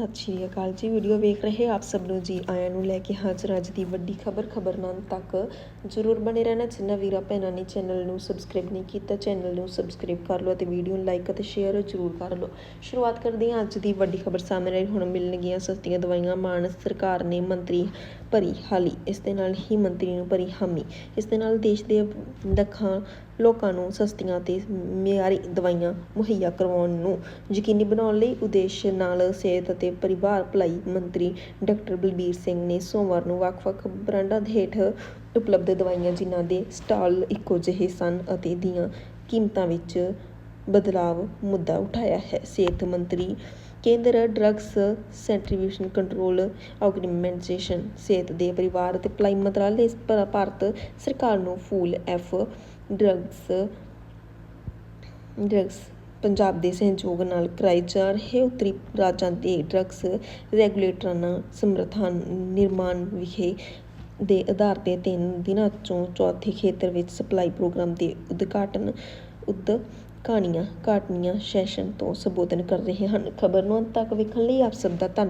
ਸਤਿ ਸ਼੍ਰੀ ਅਕਾਲ ਜੀ। ਵੀਡੀਓ ਵੇਖ ਰਹੇ ਆਪ ਸਭ ਨੂੰ ਜੀ, ਆਇਆਂ ਨੂੰ ਲੈ ਕੇ ਹਾਜ਼ਰ ਅੱਜ ਦੀ ਵੱਡੀ ਖਬਰ ਖਬਰਨਾਮ ਤੱਕ। ਜ਼ਰੂਰ ਬਣੇ ਰਹਿਣਾ ਜਿੰਨਾ ਵੀਰਾਂ ਭੈਣਾਂ ਨੇ ਚੈਨਲ ਨੂੰ ਸਬਸਕ੍ਰਾਈਬ ਨਹੀਂ ਕੀਤਾ, ਚੈਨਲ ਨੂੰ ਸਬਸਕ੍ਰਾਈਬ ਕਰ ਲਓ ਅਤੇ ਵੀਡੀਓ ਨੂੰ ਲਾਈਕ ਅਤੇ ਸ਼ੇਅਰ ਜ਼ਰੂਰ ਕਰ ਲਓ। ਸ਼ੁਰੂਆਤ ਕਰਦੇ ਹਾਂ ਅੱਜ ਦੀ ਵੱਡੀ ਖਬਰ ਸਾਹਮਣੇ ਆਈ। ਹੁਣ ਮਿਲਣਗੀਆਂ ਸਸਤੀਆਂ ਦਵਾਈਆਂ। ਮਾਨ ਸਰਕਾਰ ਨੇ ਮੰਤਰੀ ਭਰੀ ਹਾਲੀ। ਇਸ ਦੇ ਨਾਲ ਹੀ ਮੰਤਰੀ ਨੂੰ ਭਰੀ ਹਾਮੀ। ਇਸ ਦੇ ਨਾਲ ਦੇਸ਼ ਦੇ ਦੱਖਾਂ ਲੋਕਾਂ ਨੂੰ ਸਸਤੀਆਂ ਤੇ ਮਿਆਰੀ ਦਵਾਈਆਂ ਮੁਹੱਈਆ ਕਰਵਾਉਣ ਨੂੰ ਯਕੀਨੀ ਬਣਾਉਣ ਲਈ ਉਦੇਸ਼ ਨਾਲ ਸਿਹਤ ਅਤੇ ਪਰਿਵਾਰ ਭਲਾਈ ਮੰਤਰੀ ਡਾਕਟਰ ਬਲਬੀਰ ਸਿੰਘ ਨੇ ਸੋਮਵਾਰ ਨੂੰ ਵੱਖ-ਵੱਖ ਬ੍ਰਾਂਡਾਂ ਹੇਠ ਉਪਲਬਧ ਦਵਾਈਆਂ ਜਿਨ੍ਹਾਂ ਦੇ ਸਟਾਲ ਇੱਕੋ ਜਿਹੇ ਸਨ ਅਤੇ ਦੀਆਂ ਕੀਮਤਾਂ ਵਿੱਚ ਬਦਲਾਵ ਮੁੱਦਾ ਉਠਾਇਆ ਹੈ। ਸਿਹਤ ਮੰਤਰੀ ਕੇਂਦਰ ਡਰੱਗਸ ਸੈਂਟਰੀਬਿਊਸ਼ਨ ਕੰਟਰੋਲ ਆਰਗੇਨਾਈਜੇਸ਼ਨ, ਸਿਹਤ ਦੇ ਪਰਿਵਾਰ ਅਤੇ ਭਲਾਈ ਮੰਤਰਾਲੇ ਭਾਰਤ ਸਰਕਾਰ ਨੂੰ full of drugs drugs Punjab ਦੇ ਸਹਿਯੋਗ ਨਾਲ ਕਰਾਏ ਜਾ ਰਹੇ ਉੱਤਰੀ ਰਾਜਾਂ ਦੇ ਡਰੱਗਸ ਰੈਗੂਲੇਟਰਾਂ ਨਾਲ ਸਮਰਥਨ ਨਿਰਮਾਣ ਵਿਖੇ ਦੇ ਆਧਾਰ ਤੇ ਤਿੰਨ ਦਿਨਾਂ ਚੋਂ ਚੌਥੇ ਖੇਤਰ ਵਿੱਚ ਸਪਲਾਈ ਪ੍ਰੋਗਰਾਮ ਦੇ ਉਦਘਾਟਨ ਉਦ ਕਹਾਣੀਆਂ ਕਾਟਨੀਆਂ ਸੈਸ਼ਨ ਤੋਂ ਸੰਬੋਧਨ ਕਰ ਰਹੇ ਹਨ। ਖਬਰ ਨੂੰ ਅੰਤ ਤੱਕ ਵੇਖਣ ਲਈ ਆਪ ਸਭ ਦਾ ਧੰਨਵਾਦ।